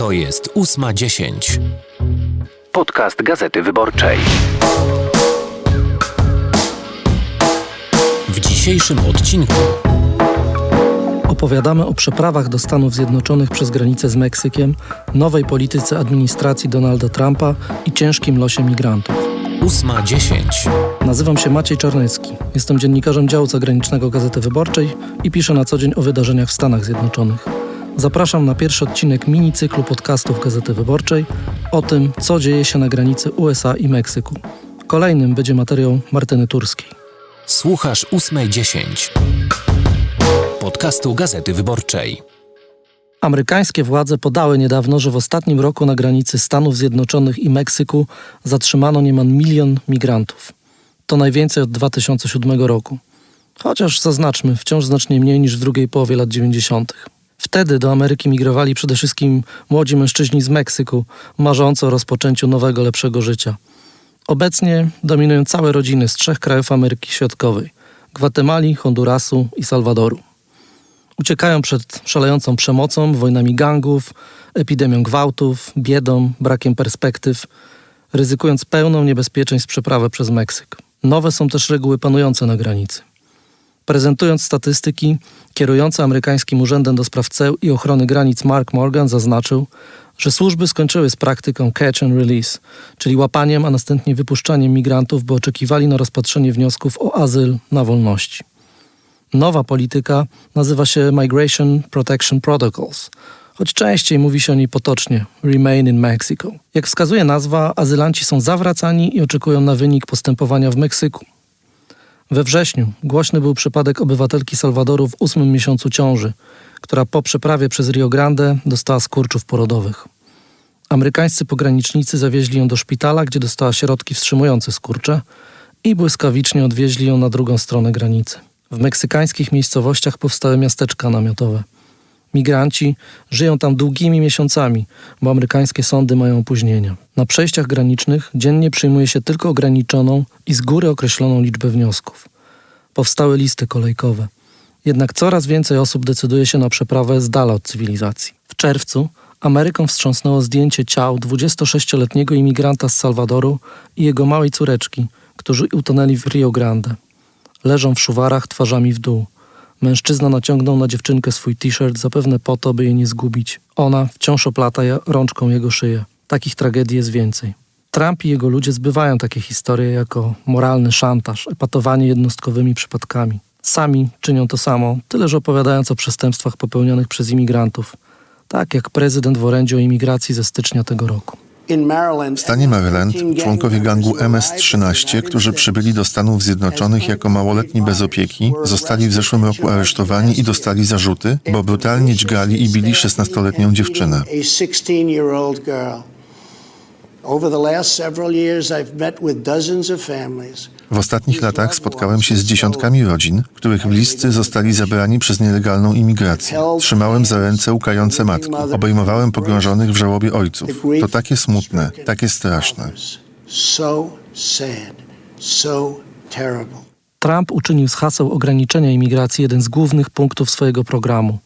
To jest ósma dziesięć. Podcast Gazety Wyborczej. W dzisiejszym odcinku Opowiadamy o przeprawach do Stanów Zjednoczonych przez granicę z Meksykiem, nowej polityce administracji Donalda Trumpa i ciężkim losie migrantów. ósma dziesięć. Nazywam się Maciej Czarnecki. Jestem dziennikarzem działu zagranicznego Gazety Wyborczej i piszę na co dzień o wydarzeniach w Stanach Zjednoczonych. Zapraszam na pierwszy odcinek mini cyklu podcastów Gazety Wyborczej o tym, co dzieje się na granicy USA i Meksyku. Kolejnym będzie materiał Martyny Turskiej. Słuchasz ósmej dziesięć. Podcastu Gazety Wyborczej. Amerykańskie władze podały niedawno, że w ostatnim roku na granicy Stanów Zjednoczonych i Meksyku zatrzymano niemal milion migrantów. To najwięcej od 2007 roku. Chociaż zaznaczmy, wciąż znacznie mniej niż w drugiej połowie lat 90. Wtedy do Ameryki migrowali przede wszystkim młodzi mężczyźni z Meksyku, marzący o rozpoczęciu nowego, lepszego życia. Obecnie dominują całe rodziny z trzech krajów Ameryki Środkowej: Gwatemali, Hondurasu i Salwadoru. Uciekają przed szalejącą przemocą, wojnami gangów, epidemią gwałtów, biedą, brakiem perspektyw, ryzykując pełną niebezpieczeństw przeprawę przez Meksyk. Nowe są też reguły panujące na granicy. Prezentując statystyki, kierujący amerykańskim Urzędem do Spraw Ceł i Ochrony Granic Mark Morgan zaznaczył, że służby skończyły z praktyką catch and release, czyli łapaniem, a następnie wypuszczaniem migrantów, bo oczekiwali na rozpatrzenie wniosków o azyl na wolności. Nowa polityka nazywa się Migration Protection Protocols, choć częściej mówi się o niej potocznie Remain in Mexico. Jak wskazuje nazwa, azylanci są zawracani i oczekują na wynik postępowania w Meksyku. We wrześniu głośny był przypadek obywatelki Salwadoru w ósmym miesiącu ciąży, która po przeprawie przez Rio Grande dostała skurczów porodowych. Amerykańscy pogranicznicy zawieźli ją do szpitala, gdzie dostała środki wstrzymujące skurcze i błyskawicznie odwieźli ją na drugą stronę granicy. W meksykańskich miejscowościach powstały miasteczka namiotowe. Migranci żyją tam długimi miesiącami, bo amerykańskie sądy mają opóźnienia. Na przejściach granicznych dziennie przyjmuje się tylko ograniczoną i z góry określoną liczbę wniosków. Powstały listy kolejkowe. Jednak coraz więcej osób decyduje się na przeprawę z dala od cywilizacji. W czerwcu Ameryką wstrząsnęło zdjęcie ciał 26-letniego imigranta z Salwadoru i jego małej córeczki, którzy utonęli w Rio Grande. Leżą w szuwarach twarzami w dół. Mężczyzna naciągnął na dziewczynkę swój t-shirt, zapewne po to, by jej nie zgubić. Ona wciąż oplata rączką jego szyję. Takich tragedii jest więcej. Trump i jego ludzie zbywają takie historie jako moralny szantaż, epatowanie jednostkowymi przypadkami. Sami czynią to samo, tyle że opowiadając o przestępstwach popełnionych przez imigrantów, tak jak prezydent w orędziu o imigracji ze stycznia tego roku. W stanie Maryland członkowie gangu MS-13, którzy przybyli do Stanów Zjednoczonych jako małoletni bez opieki, zostali w zeszłym roku aresztowani i dostali zarzuty, bo brutalnie dźgali i bili 16-letnią dziewczynę. W ostatnich latach spotkałem się z dziesiątkami rodzin, których bliscy zostali zabrani przez nielegalną imigrację. Trzymałem za ręce łkające matki, obejmowałem pogrążonych w żałobie ojców. To takie smutne, takie straszne. Trump uczynił z haseł ograniczenia imigracji jeden z głównych punktów swojego programu.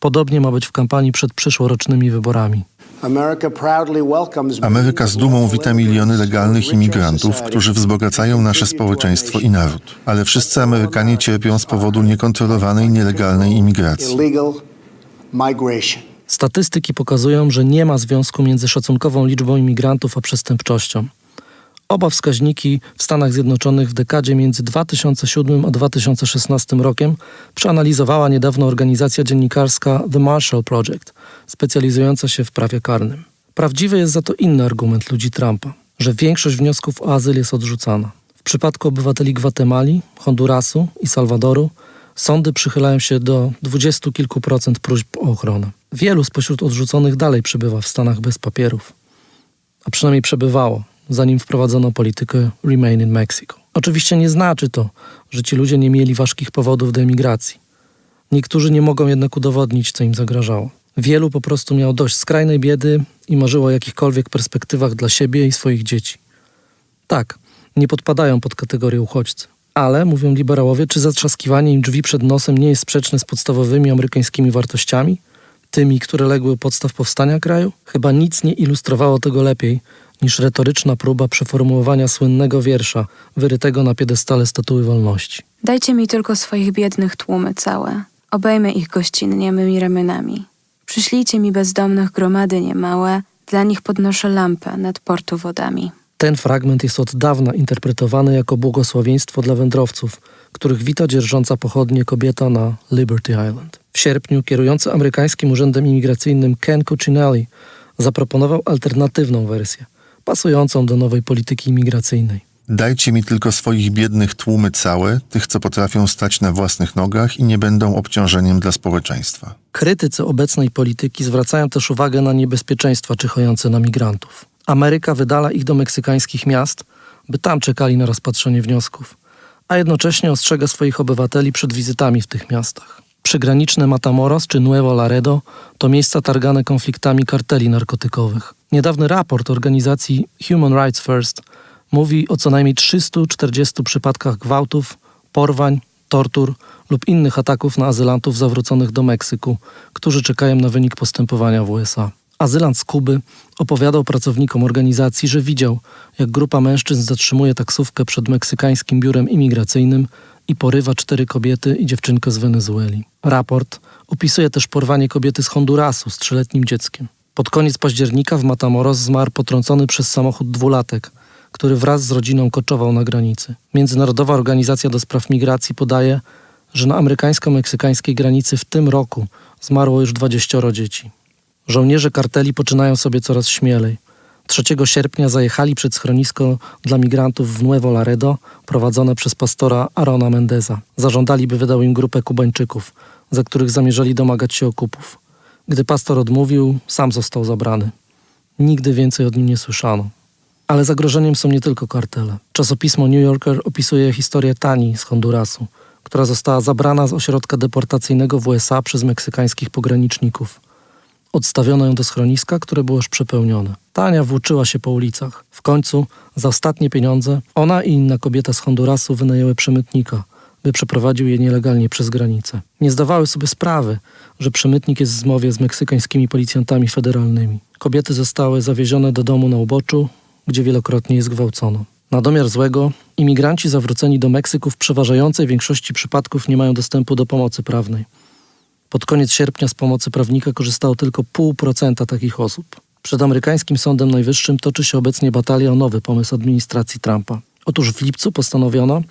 Podobnie ma być w kampanii przed przyszłorocznymi wyborami. Ameryka z dumą wita miliony legalnych imigrantów, którzy wzbogacają nasze społeczeństwo i naród. Ale wszyscy Amerykanie cierpią z powodu niekontrolowanej, nielegalnej imigracji. Statystyki pokazują, że nie ma związku między szacunkową liczbą imigrantów a przestępczością. Oba wskaźniki w Stanach Zjednoczonych w dekadzie między 2007 a 2016 rokiem przeanalizowała niedawno organizacja dziennikarska The Marshall Project, specjalizująca się w prawie karnym. Prawdziwy jest za to inny argument ludzi Trumpa, że większość wniosków o azyl jest odrzucana. W przypadku obywateli Gwatemali, Hondurasu i Salwadoru sądy przychylają się do dwudziestu kilku procent próśb o ochronę. Wielu spośród odrzuconych dalej przebywa w Stanach bez papierów, a przynajmniej przebywało, zanim wprowadzono politykę Remain in Mexico. Oczywiście nie znaczy to, że ci ludzie nie mieli ważkich powodów do emigracji. Niektórzy nie mogą jednak udowodnić, co im zagrażało. Wielu po prostu miało dość skrajnej biedy i marzyło o jakichkolwiek perspektywach dla siebie i swoich dzieci. Tak, nie podpadają pod kategorię uchodźcy. Ale, mówią liberałowie, czy zatrzaskiwanie im drzwi przed nosem nie jest sprzeczne z podstawowymi amerykańskimi wartościami? tymi, które legły u podstaw powstania kraju? Chyba nic nie ilustrowało tego lepiej niż retoryczna próba przeformułowania słynnego wiersza wyrytego na piedestale Statuły Wolności. Dajcie mi tylko swoich biednych tłumy całe, obejmę ich gościnnie mymi ramionami. Przyślijcie mi bezdomnych gromady niemałe, dla nich podnoszę lampę nad portu wodami. Ten fragment jest od dawna interpretowany jako błogosławieństwo dla wędrowców, których wita dzierżąca pochodnie kobieta na Liberty Island. W sierpniu kierujący amerykańskim urzędem imigracyjnym Ken Cuccinelli zaproponował alternatywną wersję, pasującą do nowej polityki imigracyjnej. Dajcie mi tylko swoich biednych tłumy całe, tych, co potrafią stać na własnych nogach i nie będą obciążeniem dla społeczeństwa. Krytycy obecnej polityki zwracają też uwagę na niebezpieczeństwa czyhające na migrantów. Ameryka wydala ich do meksykańskich miast, by tam czekali na rozpatrzenie wniosków, a jednocześnie ostrzega swoich obywateli przed wizytami w tych miastach. Przygraniczne Matamoros czy Nuevo Laredo to miejsca targane konfliktami karteli narkotykowych. Niedawny raport organizacji Human Rights First mówi o co najmniej 340 przypadkach gwałtów, porwań, tortur lub innych ataków na azylantów zawróconych do Meksyku, którzy czekają na wynik postępowania w USA. Azylant z Kuby opowiadał pracownikom organizacji, że widział, jak grupa mężczyzn zatrzymuje taksówkę przed meksykańskim biurem imigracyjnym i porywa cztery kobiety i dziewczynkę z Wenezueli. Raport opisuje też porwanie kobiety z Hondurasu z trzyletnim dzieckiem. Pod koniec października w Matamoros zmarł potrącony przez samochód dwulatek, który wraz z rodziną koczował na granicy. Międzynarodowa Organizacja do Spraw Migracji podaje, że na amerykańsko-meksykańskiej granicy w tym roku zmarło już 20 dzieci. Żołnierze karteli poczynają sobie coraz śmielej. 3 sierpnia zajechali przed schronisko dla migrantów w Nuevo Laredo prowadzone przez pastora Arona Mendeza. Zażądali, by wydał im grupę Kubańczyków, za których zamierzali domagać się okupów. Gdy pastor odmówił, sam został zabrany. Nigdy więcej od nim nie słyszano. Ale zagrożeniem są nie tylko kartele. Czasopismo New Yorker opisuje historię Tani z Hondurasu, która została zabrana z ośrodka deportacyjnego w USA przez meksykańskich pograniczników. Odstawiono ją do schroniska, które było już przepełnione. Tania włóczyła się po ulicach. W końcu, za ostatnie pieniądze, ona i inna kobieta z Hondurasu wynajęły przemytnika, by przeprowadził je nielegalnie przez granicę. Nie zdawały sobie sprawy, że przemytnik jest w zmowie z meksykańskimi policjantami federalnymi. Kobiety zostały zawiezione do domu na uboczu, gdzie wielokrotnie je zgwałcono. Na domiar złego, imigranci zawróceni do Meksyku w przeważającej większości przypadków nie mają dostępu do pomocy prawnej. Pod koniec sierpnia z pomocy prawnika korzystało tylko pół procenta takich osób. Przed amerykańskim Sądem Najwyższym toczy się obecnie batalia o nowy pomysł administracji Trumpa. Otóż w lipcu postanowiono,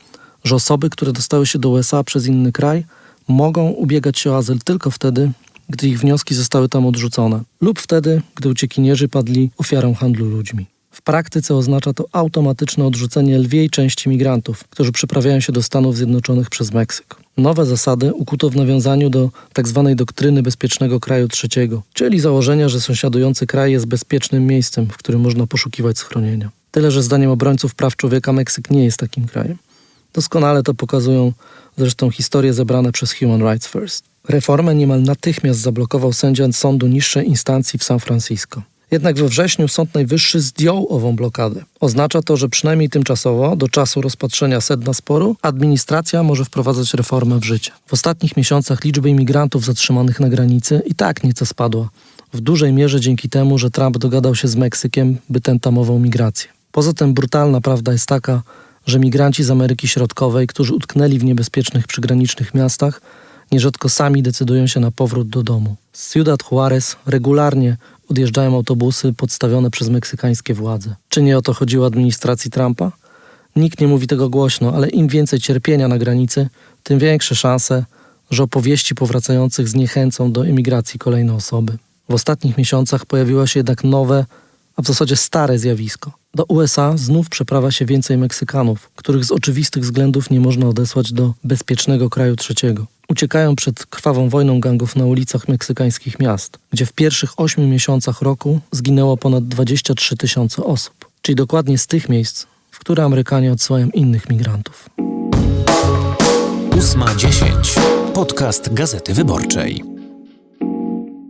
że osoby, które dostały się do USA przez inny kraj, mogą ubiegać się o azyl tylko wtedy, gdy ich wnioski zostały tam odrzucone, lub wtedy, gdy uciekinierzy padli ofiarą handlu ludźmi. W praktyce oznacza to automatyczne odrzucenie lwiej części migrantów, którzy przeprawiają się do Stanów Zjednoczonych przez Meksyk. Nowe zasady ukuto w nawiązaniu do tzw. doktryny bezpiecznego kraju trzeciego, czyli założenia, że sąsiadujący kraj jest bezpiecznym miejscem, w którym można poszukiwać schronienia. Tyle, że zdaniem obrońców praw człowieka Meksyk nie jest takim krajem. Doskonale to pokazują zresztą historie zebrane przez Human Rights First. Reformę niemal natychmiast zablokował sędzia sądu niższej instancji w San Francisco. Jednak we wrześniu Sąd Najwyższy zdjął ową blokadę. Oznacza to, że przynajmniej tymczasowo, do czasu rozpatrzenia sedna sporu, administracja może wprowadzać reformę w życie. W ostatnich miesiącach liczba imigrantów zatrzymanych na granicy i tak nieco spadła. W dużej mierze dzięki temu, że Trump dogadał się z Meksykiem, by ten tamował migrację. Poza tym brutalna prawda jest taka, że migranci z Ameryki Środkowej, którzy utknęli w niebezpiecznych przygranicznych miastach, nierzadko sami decydują się na powrót do domu. Z Ciudad Juarez regularnie odjeżdżają autobusy podstawione przez meksykańskie władze. Czy nie o to chodziło administracji Trumpa? Nikt nie mówi tego głośno, ale im więcej cierpienia na granicy, tym większe szanse, że opowieści powracających zniechęcą do emigracji kolejne osoby. W ostatnich miesiącach pojawiło się jednak nowe, a w zasadzie stare zjawisko. Do USA znów przeprawa się więcej Meksykanów, których z oczywistych względów nie można odesłać do bezpiecznego kraju trzeciego. Uciekają przed krwawą wojną gangów na ulicach meksykańskich miast, gdzie w pierwszych ośmiu miesiącach roku zginęło ponad 23 tysiące osób. Czyli dokładnie z tych miejsc, w które Amerykanie odsyłają innych migrantów. Ósma dziesięć. Podcast Gazety Wyborczej.